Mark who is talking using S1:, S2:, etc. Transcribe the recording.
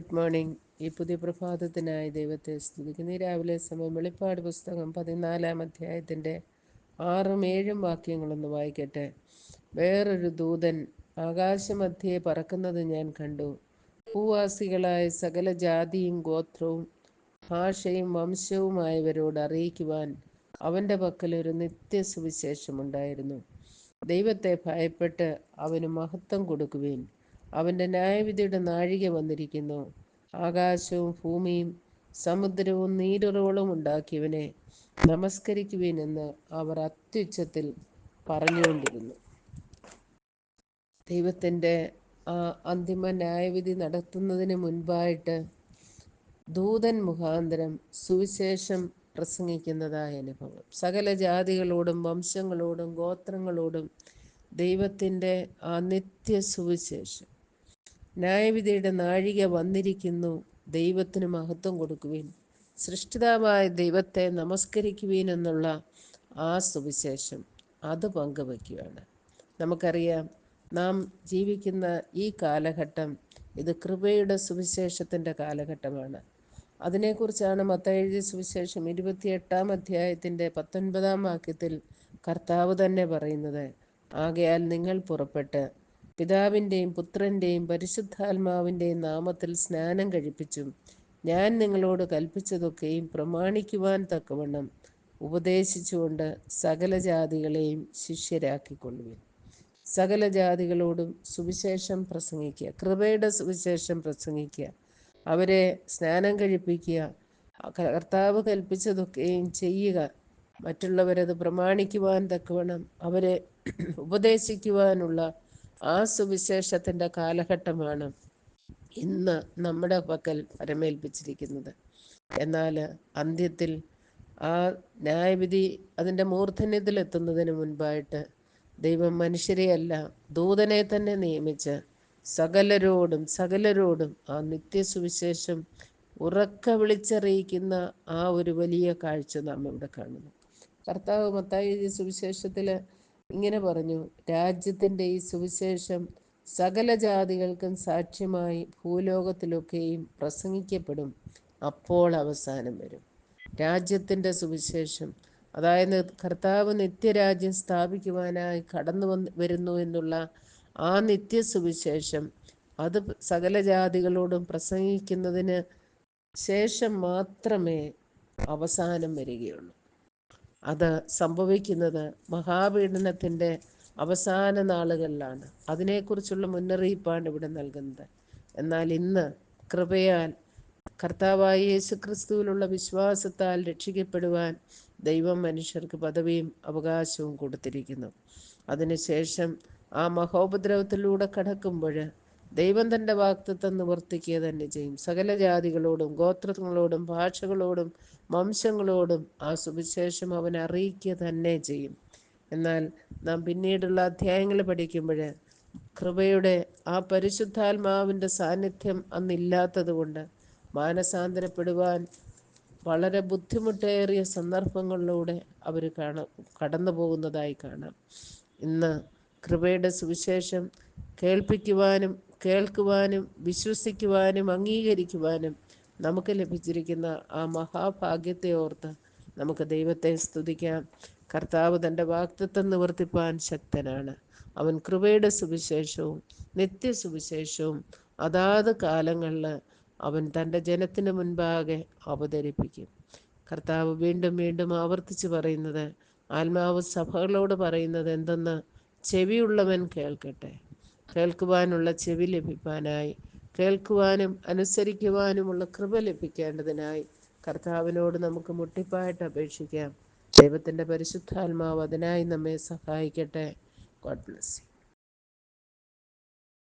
S1: Good morning. ഈ പുതിയ പ്രഭാതത്തിനായി ദൈവത്തെ സ്തുതിക്കുന്നു. രാവിലെ സമയം വെളിപ്പാട് പുസ്തകം പതിനാലാം അധ്യായത്തിന്റെ ആറും ഏഴും വാക്യങ്ങളൊന്ന് വായിക്കട്ടെ. വേറൊരു ദൂതൻ ആകാശമധ്യയെ പറക്കുന്നത് ഞാൻ കണ്ടു. ഭൂവാസികളായ സകല ജാതിയും ഗോത്രവും ഭാഷയും വംശവുമായവരോട് അറിയിക്കുവാൻ അവന്റെ പക്കൽ ഒരു നിത്യസുവിശേഷമുണ്ടായിരുന്നു ദൈവത്തെ ഭയപ്പെട്ട് അവന് മഹത്വം കൊടുക്കുവേൻ. അവന്റെ ന്യായവിധിയുടെ നാഴിക വന്നിരിക്കുന്നു. ആകാശവും ഭൂമിയും സമുദ്രവും നീരുറവളും ഉണ്ടാക്കിയവനെ നമസ്കരിക്കുവിനെന്ന് അവർ അത്യുച്ചത്തിൽ പറഞ്ഞുകൊണ്ടിരുന്നു. ദൈവത്തിന്റെ ആ അന്തിമ ന്യായവിധി നടത്തുന്നതിന് മുൻപായിട്ട് ദൂതൻ മുഖാന്തരം സുവിശേഷം പ്രസംഗിക്കുന്നതായ അനുഭവം. സകല ജാതികളോടും വംശങ്ങളോടും ഗോത്രങ്ങളോടും ദൈവത്തിന്റെ ആ നിത്യ സുവിശേഷം ന്യായവിധിയുടെ നാഴിക വന്നിരിക്കുന്നു. ദൈവത്തിന് മഹത്വം കൊടുക്കുവിൻ. സൃഷ്ടിതാവായ ദൈവത്തെ നമസ്കരിക്കുവിൻ എന്നുള്ള ആ സുവിശേഷം അത് പങ്കുവയ്ക്കുകയാണ് നമുക്കറിയാം നാം ജീവിക്കുന്ന ഈ കാലഘട്ടം ഇത് കൃപയുടെ സുവിശേഷത്തിന്റെ കാലഘട്ടമാണ്. അതിനെക്കുറിച്ചാണ് മത്തയെഴുതിയ സുവിശേഷം ഇരുപത്തിയെട്ടാം അധ്യായത്തിന്റെ പത്തൊൻപതാം വാക്യത്തിൽ കർത്താവ് തന്നെ പറയുന്നത്. ആകയാൽ നിങ്ങൾ പുറപ്പെട്ട് പിതാവിന്റെയും പുത്രന്റെയും പരിശുദ്ധാത്മാവിന്റെയും നാമത്തിൽ സ്നാനം കഴിപ്പിച്ചും ഞാൻ നിങ്ങളോട് കൽപ്പിച്ചതൊക്കെയും പ്രമാണിക്കുവാൻ തക്കവണ്ണം ഉപദേശിച്ചുകൊണ്ട് സകല ജാതികളെയും ശിഷ്യരാക്കിക്കൊള്ളുവിൻ. സകല ജാതികളോടും സുവിശേഷം പ്രസംഗിക്കുക കൃപയുടെ സുവിശേഷം പ്രസംഗിക്കുക അവരെ സ്നാനം കഴിപ്പിക്കുക കർത്താവ് കൽപ്പിച്ചതൊക്കെയും ചെയ്യുക. മറ്റുള്ളവരത് പ്രമാണിക്കുവാൻ തക്കവണ്ണം അവരെ ഉപദേശിക്കുവാനുള്ള ആ സുവിശേഷത്തിന്റെ കാലഘട്ടമാണ് ഇന്ന് നമ്മുടെ പക്കൽ പരമേൽപ്പിച്ചിരിക്കുന്നത് എന്നാൽ അന്ത്യത്തിൽ ആ ന്യായവിധി അതിന്റെ മൂർധന്യത്തിലെത്തുന്നതിന് മുൻപായിട്ട് ദൈവം മനുഷ്യരെയല്ല ദൂതനെ തന്നെ നിയമിച്ച് സകലരോടും സകലരോടും ആ നിത്യസുവിശേഷം ഉറക്ക വിളിച്ചറിയിക്കുന്ന ആ ഒരു വലിയ കാഴ്ച നാം ഇവിടെ കാണുന്നു. കർത്താവ് മത്തായി സുവിശേഷത്തിൽ ഇങ്ങനെ പറഞ്ഞു രാജ്യത്തിന്റെ ഈ സുവിശേഷം സകല ജാതികൾക്കും സാക്ഷ്യമായി ഭൂലോകത്തിലൊക്കെയും പ്രസംഗിക്കപ്പെടും. അപ്പോൾ അവസാനം വരും. രാജ്യത്തിന്റെ സുവിശേഷം അതായത് കർത്താവ് നിത്യരാജ്യം സ്ഥാപിക്കുവാനായി കടന്നു വന്ന് വരുന്നു എന്നുള്ള ആ നിത്യസുവിശേഷം അത് സകല ജാതികളോടും പ്രസംഗിക്കുന്നതിന് ശേഷം മാത്രമേ അവസാനം വരികയുള്ളൂ. അത് സംഭവിക്കുന്നത് മഹാപീഡനത്തിന്റെ അവസാന നാളുകളിലാണ്. അതിനെക്കുറിച്ചുള്ള മുന്നറിയിപ്പാണ് ഇവിടെ നൽകുന്നത്. എന്നാൽ ഇന്ന് കൃപയാൽ കർത്താവായ യേശു ക്രിസ്തുവിലുള്ള വിശ്വാസത്താൽ രക്ഷിക്കപ്പെടുവാൻ ദൈവം മനുഷ്യർക്ക് പദവിയും അവകാശവും കൊടുത്തിരിക്കുന്നു. അതിനുശേഷം ആ മഹോപദ്രവത്തിലൂടെ കടക്കുമ്പോൾ ദൈവം തന്റെ വാക്തത്വം നിവർത്തിക്കുക തന്നെ ചെയ്യും. സകല ജാതികളോടും ഗോത്രങ്ങളോടും ഭാഷകളോടും വംശങ്ങളോടും ആ സുവിശേഷം അവൻ അറിയിക്കുക തന്നെ ചെയ്യും. എന്നാൽ നാം പിന്നീടുള്ള അധ്യായങ്ങൾ പഠിക്കുമ്പോൾ കൃപയുടെ ആ പരിശുദ്ധാത്മാവിന്റെ സാന്നിധ്യം അന്നില്ലാത്തതുകൊണ്ട് മാനസാന്തരപ്പെടുവാൻ വളരെ ബുദ്ധിമുട്ടേറിയ സന്ദർഭങ്ങളിലൂടെ അവർ കാണ കടന്നു പോകുന്നതായി കാണാം. ഇന്ന് കൃപയുടെ സുവിശേഷം കേൾപ്പിക്കുവാനും കേൾക്കുവാനും വിശ്വസിക്കുവാനും അംഗീകരിക്കുവാനും നമുക്ക് ലഭിച്ചിരിക്കുന്ന ആ മഹാഭാഗ്യത്തെ ഓർത്ത് നമുക്ക് ദൈവത്തെ സ്തുതിക്കാം. കർത്താവ് തന്റെ വാക്തത്വം നിവർത്തിപ്പാൻ ശക്തനാണ്. അവൻ കൃപയുടെ സുവിശേഷവും നിത്യസുവിശേഷവും അതാത് കാലങ്ങളിൽ അവൻ തന്റെ ജനത്തിന് മുൻപാകെ അവതരിപ്പിക്കും. കർത്താവ് വീണ്ടും വീണ്ടും ആവർത്തിച്ച് പറയുന്നത് ആത്മാവ് സഭകളോട് പറയുന്നത് എന്തെന്ന് ചെവിയുള്ളവൻ കേൾക്കട്ടെ. കേൾക്കുവാനുള്ള ചെവി ലഭിക്കാനായി കേൾക്കുവാനും അനുസരിക്കുവാനുമുള്ള കൃപ ലഭിക്കേണ്ടതിനായി കർത്താവിനോട് നമുക്ക് മുട്ടിപ്പായിട്ട് അപേക്ഷിക്കാം. ദൈവത്തിന്റെ പരിശുദ്ധാത്മാവ് അതിനായി നമ്മെ സഹായിക്കട്ടെ. God bless